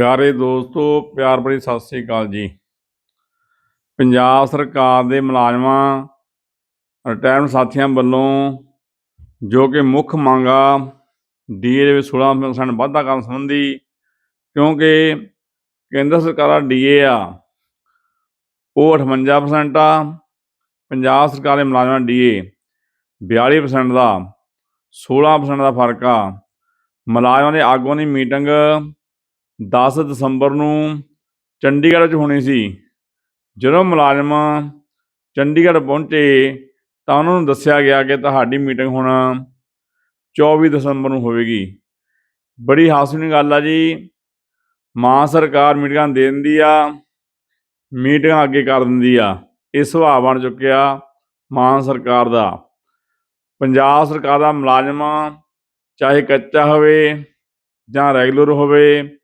ਪਿਆਰੇ ਦੋਸਤੋ, ਪਿਆਰ ਭਰੀ ਸਤਿ ਸ੍ਰੀ ਅਕਾਲ ਜੀ। ਪੰਜਾਬ ਸਰਕਾਰ ਦੇ ਮੁਲਾਜ਼ਮਾਂ, ਰਿਟਾਇਰਡ ਸਾਥੀਆਂ ਵੱਲੋਂ ਜੋ ਕਿ ਮੁੱਖ ਮੰਗਾ ਡੀਏ ਦੇ ਵਿੱਚ 16% ਵਾਧਾ ਕਰਨ ਸੰਬੰਧੀ, ਕਿਉਂਕਿ ਕੇਂਦਰ ਸਰਕਾਰ ਦਾ ਡੀਏ ਆ, ਉਹ 58% ਆ, ਪੰਜਾਬ ਸਰਕਾਰ ਦੇ ਮੁਲਾਜ਼ਮਾਂ ਡੀਏ 42% ਦਾ 16% ਦਾ ਫ਼ਰਕ ਆ। ਮੁਲਾਜ਼ਮਾਂ ਦੇ ਆਗੂਆਂ ਦੀ ਮੀਟਿੰਗ 10 ਦਸੰਬਰ ਨੂੰ ਚੰਡੀਗੜ੍ਹ 'ਚ ਹੋਣੀ ਸੀ। ਜਦੋਂ ਮੁਲਾਜ਼ਮ ਚੰਡੀਗੜ੍ਹ ਪਹੁੰਚੇ ਤਾਂ ਉਹਨਾਂ ਨੂੰ ਦੱਸਿਆ ਗਿਆ ਕਿ ਤੁਹਾਡੀ ਮੀਟਿੰਗ ਹੁਣ 24 ਦਸੰਬਰ ਨੂੰ ਹੋਵੇਗੀ। ਬੜੀ ਹਾਸਨੀ ਗੱਲ ਆ ਜੀ। ਮਾਂ ਸਰਕਾਰ ਮੀਟਿੰਗਾਂ ਦੇ ਦਿੰਦੀ ਆ, ਮੀਟਿੰਗਾਂ ਅੱਗੇ ਕਰ ਦਿੰਦੀ ਆ। ਇਹ ਸੁਭਾਅ ਬਣ ਚੁੱਕਿਆ ਮਾਂ ਸਰਕਾਰ ਦਾ। ਪੰਜਾਬ ਸਰਕਾਰ ਦਾ ਮੁਲਾਜ਼ਮ, ਚਾਹੇ ਕੱਚਾ ਹੋਵੇ ਜਾਂ ਰੈਗੂਲਰ ਹੋਵੇ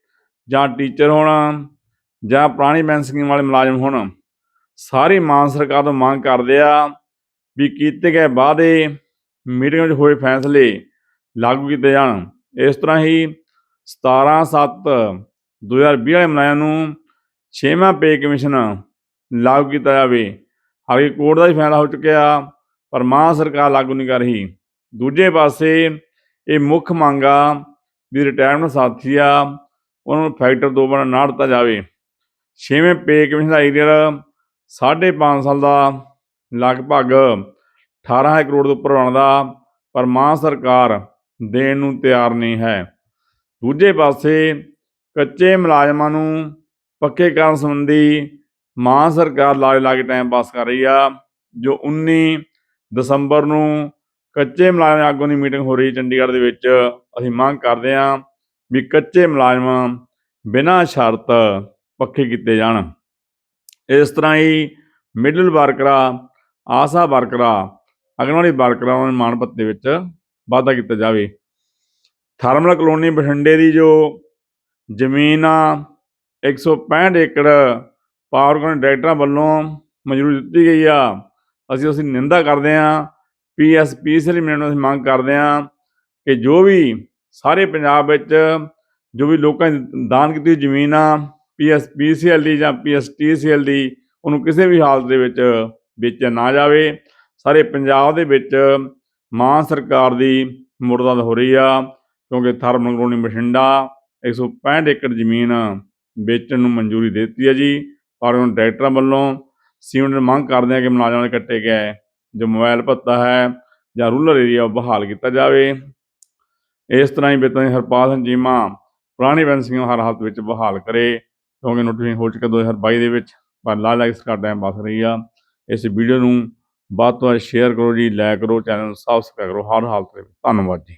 ਜਾਂ ਟੀਚਰ ਹੋਣ, ਜਾਂ ਪੁਰਾਣੀ ਪੈਨਸ਼ਨ ਸਕੀਮ ਵਾਲੇ ਮੁਲਾਜ਼ਮ ਹੋਣ, ਸਾਰੀ ਮਾਨ ਸਰਕਾਰ ਤੋਂ ਮੰਗ ਕਰਦੇ ਆ ਵੀ ਕੀਤੇ ਗਏ ਵਾਅਦੇ ਮੀਟਿੰਗ ਵਿੱਚ ਹੋਏ ਫੈਸਲੇ ਲਾਗੂ ਕੀਤੇ ਜਾਣ। ਇਸ ਤਰ੍ਹਾਂ ਹੀ 17 7 2020 ਵਾਲੇ ਮੁਲਾਜ਼ਮਾਂ ਨੂੰ ਛੇਵਾਂ ਪੇ ਕਮਿਸ਼ਨ ਲਾਗੂ ਕੀਤਾ ਜਾਵੇ। ਹਾਲੇ ਕੋਰਟ ਦਾ ਹੀ ਫੈਸਲਾ ਹੋ ਚੁੱਕਿਆ, ਪਰ ਮਾਨ ਸਰਕਾਰ ਲਾਗੂ ਨਹੀਂ ਕਰ ਰਹੀ। ਦੂਜੇ ਪਾਸੇ ਇਹ ਮੁੱਖ ਮੰਗਾ ਵੀ ਰਿਟਾਇਰਮੈਂਟ ਸਾਥੀ ਆ ਉਹਨਾਂ ਨੂੰ ਫੈਕਟਰ ਦੋ ਬਣਾ ਨਾ ਦਿੱਤਾ ਜਾਵੇ। ਛੇਵੇਂ ਪੇ ਕਮਿਸ਼ਨ ਦਾ ਏਰੀਅਰ 5.5 ਸਾਲ ਦਾ ਲਗਭਗ 18 ਕਰੋੜ ਦੇ ਉੱਪਰ ਬਣਦਾ ਪਰ ਮਾਂ ਸਰਕਾਰ ਦੇਣ ਨੂੰ ਤਿਆਰ ਨਹੀਂ ਹੈ। ਦੂਜੇ ਪਾਸੇ ਕੱਚੇ ਮੁਲਾਜ਼ਮਾਂ ਨੂੰ ਪੱਕੇ ਕਰਨ ਸੰਬੰਧੀ ਮਾਂ ਸਰਕਾਰ ਲਾਗੇ ਲਾਗੇ ਟਾਈਮ ਪਾਸ ਕਰ ਰਹੀ ਆ, ਜੋ 19 ਦਸੰਬਰ ਨੂੰ ਕੱਚੇ ਮੁਲਾਜ਼ਮ ਆਗੂ ਦੀ ਮੀਟਿੰਗ ਹੋ ਰਹੀ ਚੰਡੀਗੜ੍ਹ ਦੇ ਵਿੱਚ। ਅਸੀਂ ਮੰਗ ਕਰਦੇ ਹਾਂ ਵੀ ਕੱਚੇ ਮੁਲਾਜ਼ਮ ਬਿਨਾਂ ਸ਼ਰਤ ਪੱਕੇ ਕੀਤੇ ਜਾਣ। ਇਸ ਤਰ੍ਹਾਂ ਹੀ ਮਿਡਲ ਵਰਕਰਾਂ ਆਸਾ ਵਰਕਰਾਂ ਅਗਨਵਾੜੀ ਵਰਕਰਾਂ ਨੂੰ ਮਾਣ ਭੱਤੇ ਵਿੱਚ ਵਾਧਾ ਕੀਤਾ ਜਾਵੇ। ਥਰਮਲ ਕਲੋਨੀ ਬਠਿੰਡੇ ਦੀ ਜੋ ਜ਼ਮੀਨ ਆ 165 ਏਕੜ ਪਾਵਰ ਕਾਰਨ ਡਾਇਰੈਕਟਰਾਂ ਵੱਲੋਂ ਮਨਜ਼ੂਰੀ ਦਿੱਤੀ ਗਈ ਆ। ਅਸੀਂ ਉਸ ਦੀ ਨਿੰਦਾ ਕਰਦੇ ਹਾਂ ਪੀਐਸਪੀਸੀਐਲ ਮਿਲਣ ਨੂੰ ਅਸੀਂ ਮੰਗ ਕਰਦੇ ਹਾਂ ਕਿ ਜੋ ਵੀ ਸਾਰੇ ਪੰਜਾਬ ਵਿੱਚ ਜੋ ਵੀ ਲੋਕਾਂ ਦੀ ਦਾਨ ਕੀਤੀ ਜ਼ਮੀਨ ਆ ਪੀਐਸਪੀਸੀਐਲ ਦੀ ਜਾਂ ਪੀਐਸਟੀਸੀਐਲ ਦੀ ਉਹਨੂੰ ਕਿਸੇ ਵੀ ਹਾਲਤ ਦੇ ਵਿੱਚ ਵੇਚਿਆ ਨਾ ਜਾਵੇ। ਸਾਰੇ ਪੰਜਾਬ ਦੇ ਵਿੱਚ ਮਾਨ ਸਰਕਾਰ ਦੀ ਮੁਰਦਾਦ ਹੋ ਰਹੀ ਆ, ਕਿਉਂਕਿ ਥਰਮਲ ਕਲੋਨੀ ਬਠਿੰਡਾ 165 ਏਕੜ ਜ਼ਮੀਨ ਵੇਚਣ ਨੂੰ ਮਨਜ਼ੂਰੀ ਦੇ ਦਿੱਤੀ ਹੈ ਜੀ। ਪਰ ਉਹਨਾਂ ਡਾਇਰੈਕਟਰਾਂ ਵੱਲੋਂ ਸੀਮੈਂਟ ਮੰਗ ਕਰਦੇ ਆ ਕਿ ਮੁਲਾਜ਼ਮਾਂ ਦੇ ਕੱਟੇ ਗਏ ਜੋ ਮੋਬਾਈਲ ਭੱਤਾ ਹੈ ਜਾਂ ਰੂਰਲ ਏਰੀਆ ਉਹ ਬਹਾਲ ਕੀਤਾ ਜਾਵੇ। ਇਸ ਤਰ੍ਹਾਂ ਹੀ ਬੇਤਾਂ ਹਰਪਾਲ ਸਿੰਘ ਚੀਮਾ ਪੁਰਾਣੀ ਪੈਨਸ਼ਨ ਹਰ ਹਾਲਤ ਵਿੱਚ ਬਹਾਲ ਕਰੇ। ਕਿਉਂਕਿ ਨੋਟੀਫਿਕੇਸ਼ਨ ਹੋ ਚੁੱਕਾ 2022 ਦੇ ਵਿੱਚ, ਪਰ ਲਾ ਲਾਈਕਸ ਕਰ ਟਾਈਮ ਪਾਸ ਰਹੀ ਆ। ਇਸ ਵੀਡੀਓ ਨੂੰ ਵੱਧ ਤੋਂ ਵੱਧ ਸ਼ੇਅਰ ਕਰੋ ਜੀ ਲਾਈਕ ਕਰੋ, ਚੈਨਲ ਨੂੰ ਸਬਸਕ੍ਰਾਈਬ ਕਰੋ, ਹਰ ਹਾਲਤ ਵਿੱਚ। ਧੰਨਵਾਦ ਜੀ।